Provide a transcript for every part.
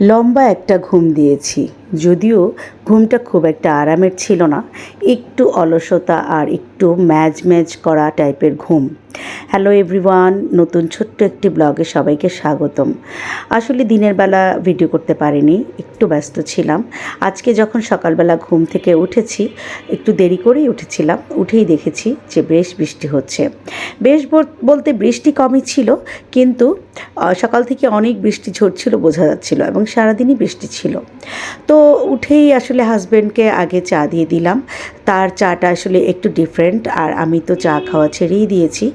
লম্বা একটা ঘুম দিয়েছি। যদিও ঘুমটা খুব একটা আরামের ছিল না। একটু অলসতা আর একটু ম্যাজ ম্যাজ করা টাইপের ঘুম। হ্যালো এভরিওয়ান, নতুন ছোট্ট একটি ব্লগে সবাইকে স্বাগতম। আসলে দিনের বেলা ভিডিও করতে পারিনি, একটু ব্যস্ত ছিলাম। আজকে যখন সকালবেলা ঘুম থেকে উঠেছি, একটু দেরি করেই উঠেছিলাম, উঠেই দেখেছি যে বেশ বৃষ্টি হচ্ছে। বেশ বলতে বৃষ্টি কমই ছিল, কিন্তু সকাল থেকে অনেক বৃষ্টি ঝরছিল, বোঝা যাচ্ছিল, এবং সারাদিনই বৃষ্টি ছিল। তো উঠেই আসলে হাজব্যান্ডকে আগে চা দিয়ে দিলাম। তার চাটা আসলে একটু ডিফারেন্ট আর আমি তো চা খাওয়া ছেড়েই দিয়েছি।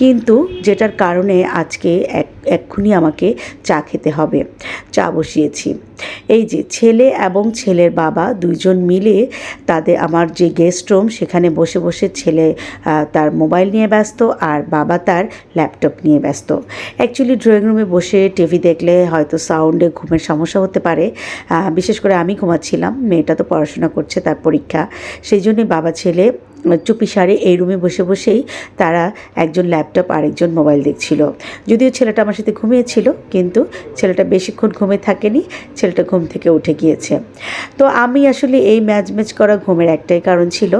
কিন্তু যেটার কারণে আজকে এক, এক্ষুনি আমাকে চা খেতে হবে। চা বসিয়েছি। এই যে ছেলে এবং ছেলের বাবা দুইজন মিলে তাদের, আমার যে গেস্ট রুম সেখানে বসে বসে ছেলে তার মোবাইল নিয়ে ব্যস্ত, আর বাবা তার ল্যাপটপ নিয়ে ব্যস্ত। অ্যাকচুয়ালি ড্রয়িং রুমে বসে টিভি দেখলে হয়তো সাউন্ডে ঘুমের সমস্যা হতে পারে। বিশেষ করে আমি ঘুমাচ্ছিলাম, মেয়েটা তো পড়াশোনা করছে, তার পরীক্ষা। সেই জন্যে বাবা, ছেলে চুপি সারে এই রুমে বসে বসেই তারা একজন ল্যাপটপ আর একজন মোবাইল দেখছিল। যদিও ছেলেটা আমার সাথে ঘুমিয়েছিল, কিন্তু ছেলেটা বেশিক্ষণ ঘুমে থাকেনি, ছেলেটা ঘুম থেকে উঠে গিয়েছে। তো আমি আসলে এই ম্যাচ ম্যাচ করা ঘুমের একটাই কারণ ছিল।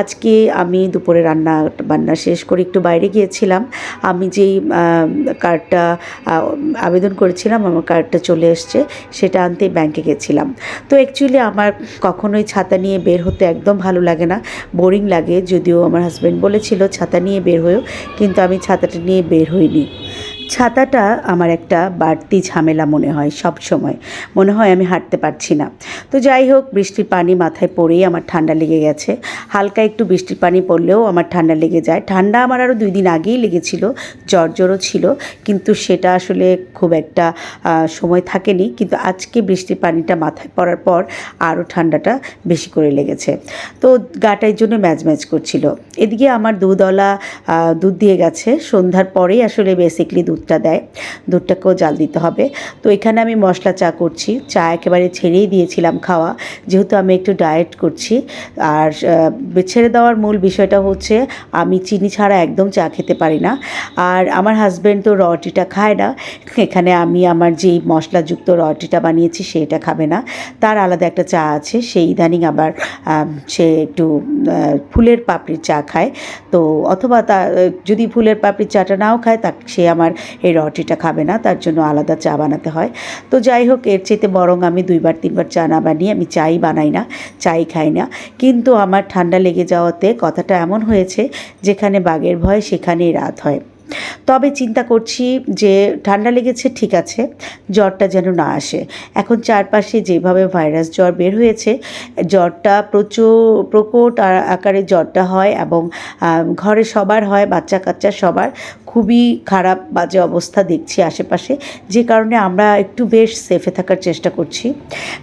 আজকে আমি দুপুরে রান্না বান্না শেষ করে একটু বাইরে গিয়েছিলাম। আমি যেই কার্ডটা আবেদন করেছিলাম, আমার কার্ডটা চলে এসছে, সেটা আনতে ব্যাংকে গেছিলাম। তো অ্যাকচুয়ালি আমার কখনোই ছাতা নিয়ে বের হতে একদম ভালো লাগে না, বোরিং লাগে যদিও আমার হাজব্যান্ড বলেছিল ছাতা নিয়ে বের হয়েও কিন্তু আমি ছাতাটা নিয়ে বের হইনি। ছাতাটা আমার একটা বাড়তি ঝামেলা মনে হয় সব সময়। মনে হয় আমি হাঁটতে পারছি না। তো যাই হোক, বৃষ্টির পানি মাথায় পড়েই আমার ঠান্ডা লেগে গেছে। হালকা একটু বৃষ্টির পানি পড়লেও আমার ঠান্ডা লেগে যায়। ঠান্ডা আমার আরও দুই দিন আগেই লেগেছিল, জ্বর জ্বরও ছিল। কিন্তু সেটা আসলে খুব একটা সময় থাকেনি। কিন্তু আজকে বৃষ্টির পানিটা মাথায় পড়ার পর আরও ঠান্ডাটা বেশি করে লেগেছে। তো গাটার জন্য ম্যাচ ম্যাচ করছিল। এদিকে আমার দুধওয়ালা দুধ দিয়ে গেছে। সন্ধ্যার পরেই আসলে বেসিকলি দুধটা দেয়। দুধটাকেও জাল দিতে হবে। তো এখানে আমি মশলা চা করছি। চা একেবারে ছেড়েই দিয়েছিলাম খাওয়া। যেহেতু আমি একটু ডায়েট করছি। আর ছেড়ে দেওয়ার মূল বিষয়টা হচ্ছে, আমি চিনি ছাড়া একদম চা খেতে পারি না। আর আমার হাজব্যান্ড তো রটিটা খায় না। এখানে আমি আমার যেই মশলাযুক্ত রটিটা বানিয়েছি সেইটা খাবে না। তার আলাদা একটা চা আছে। সেই ইদানিং আবার সে একটু ফুলের পাপড়ির চা খায়। তো অথবা তা, যদি ফুলের পাপড়ির চাটা নাও খায়, তা সে আমার এই রটিটা খাবে না, তার জন্য আলাদা চা বানাতে হয়। তো যাই হোক, এর চেয়ে বরং আমি দুইবার, তিনবার চা না বানিয়ে আমি চাই বানাই না, চাই খাই না। কিন্তু আমার ঠান্ডা লেগে যাওয়াতে কথাটা এমন হয়েছে, যেখানে বাঘের ভয়, সেখানেই রাত হয়। তবে চিন্তা করছি যে, ঠান্ডা লেগেছে, ঠিক আছে, জ্বরটা যেন না আসে। এখন চারপাশে যেভাবে ভাইরাস জ্বর বের হয়েছে, জ্বরটা প্রচুর, প্রকট আকারে জ্বরটা হয় এবং ঘরে সবার হয় বাচ্চা কাচ্চা সবার। খুবই খারাপ, বাজে অবস্থা দেখছি আশেপাশে। যে কারণে আমরা একটু বেশ সেফে থাকার চেষ্টা করছি।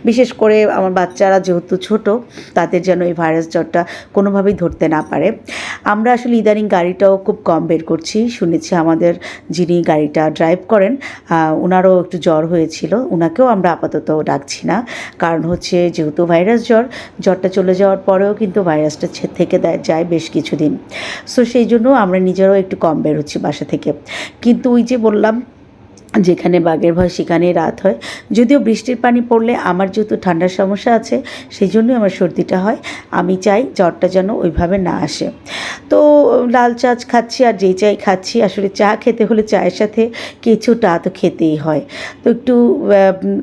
বিশেষ করে আমার বাচ্চারা যেহেতু ছোট, তাদের যেন এই ভাইরাস জ্বরটা কোনোভাবেই ধরতে না পারে। আমরা আসলে ইদানিং গাড়িটাও খুব কম বের করছি। শুনেছি আমাদের যিনি গাড়িটা ড্রাইভ করেন ওনারও একটু জ্বর হয়েছিল। ওনাকেও আমরা আপাতত ডাকছি না। কারণ হচ্ছে যেহেতু ভাইরাস জ্বর, জ্বরটা চলে যাওয়ার পরেও কিন্তু ভাইরাসটা থেকে যায় বেশ কিছুদিন। সো সেই জন্য আমরা নিজেরাও একটু কম বের হচ্ছি বাসা থেকে। কিন্তু ওই যে বললাম, যেখানে বাঘের ভয় সেখানে রাত হয়। যদিও বৃষ্টির পানি পড়লে আমার যেহেতু ঠান্ডার সমস্যা আছে সেই জন্যই আমার সর্দিটা হয়। আমি চাই জ্বরটা যেন ওইভাবে না আসে। তো লাল চা খাচ্ছি আর যেই চাই খাচ্ছি, আসলে চা খেতে হলে চায়ের সাথে কিছুটা তো খেতেই হয়। তো একটু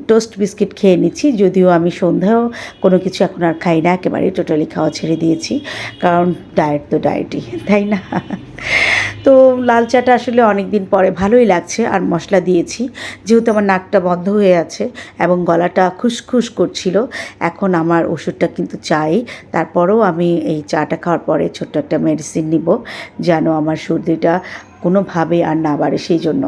টোস্ট বিস্কিট খেয়ে নিচ্ছি, যদিও আমি সন্ধ্যায়ও কোনো কিছু এখন আর খাই না, একেবারেই টোটালি খাওয়া ছেড়ে দিয়েছি। কারণ ডায়েট তো ডায়েটই, তাই না? তো লাল চাটা আসলে অনেক দিন পরে ভালোই লাগছে, আর মশলা দিয়েছি। যেহেতু আমার নাকটা বন্ধ হয়ে আছে এবং গলাটা খুসখুস করছিল, এখন আমার ওষুধটা কিন্তু চাই। তারপরেও আমি এই চাটা খাওয়ার পরে ছোট্ট একটা মেডিসিন নিব, যেন আমার সর্দিটা কোনোভাবে আর না বাড়ে সেই জন্য।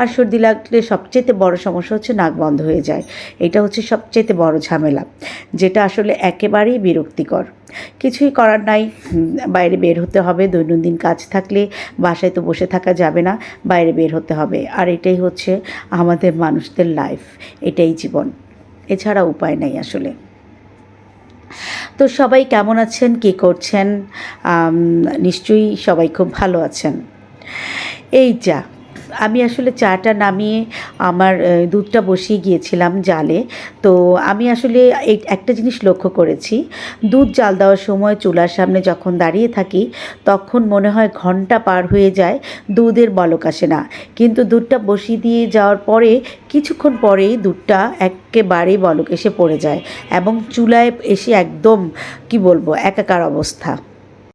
আর সর্দি লাগলে সবচেয়ে বড় সমস্যা হচ্ছে নাক বন্ধ হয়ে যায়। এটা হচ্ছে সবচেয়ে বড় ঝামেলা, যেটা আসলে একেবারেই বিরক্তিকর। কিছুই করার নাই বাইরে বের হতে হবে, দৈনন্দিন কাজ থাকলে বাসায় তো বসে থাকা যাবে না, বাইরে বের হতে হবে। আর এটাই হচ্ছে আমাদের মানুষদের লাইফ এটাই জীবন। এছাড়া উপায় নাই আসলে। তো সবাই কেমন আছেন? কী করছেন? নিশ্চয়ই সবাই খুব ভালো আছেন। এই চা। আমি আসলে চাটা নামিয়ে আমার দুধটা বসিয়ে গিয়েছিলাম জালে। তো আমি আসলে একটা জিনিস লক্ষ্য করেছি। দুধ জাল দেওয়ার সময় চুলার সামনে যখন দাঁড়িয়ে থাকি, তখন মনে হয় ঘণ্টা পার হয়ে যায়, দুধের বলক আসে না। কিন্তু দুধটা বসিয়ে দিয়ে যাওয়ার পরে, কিছুক্ষণ পরেই দুধটা একেবারেই বলক এসে পড়ে যায় এবং চুলায় এসে একদম, কি বলব, একাকার অবস্থা।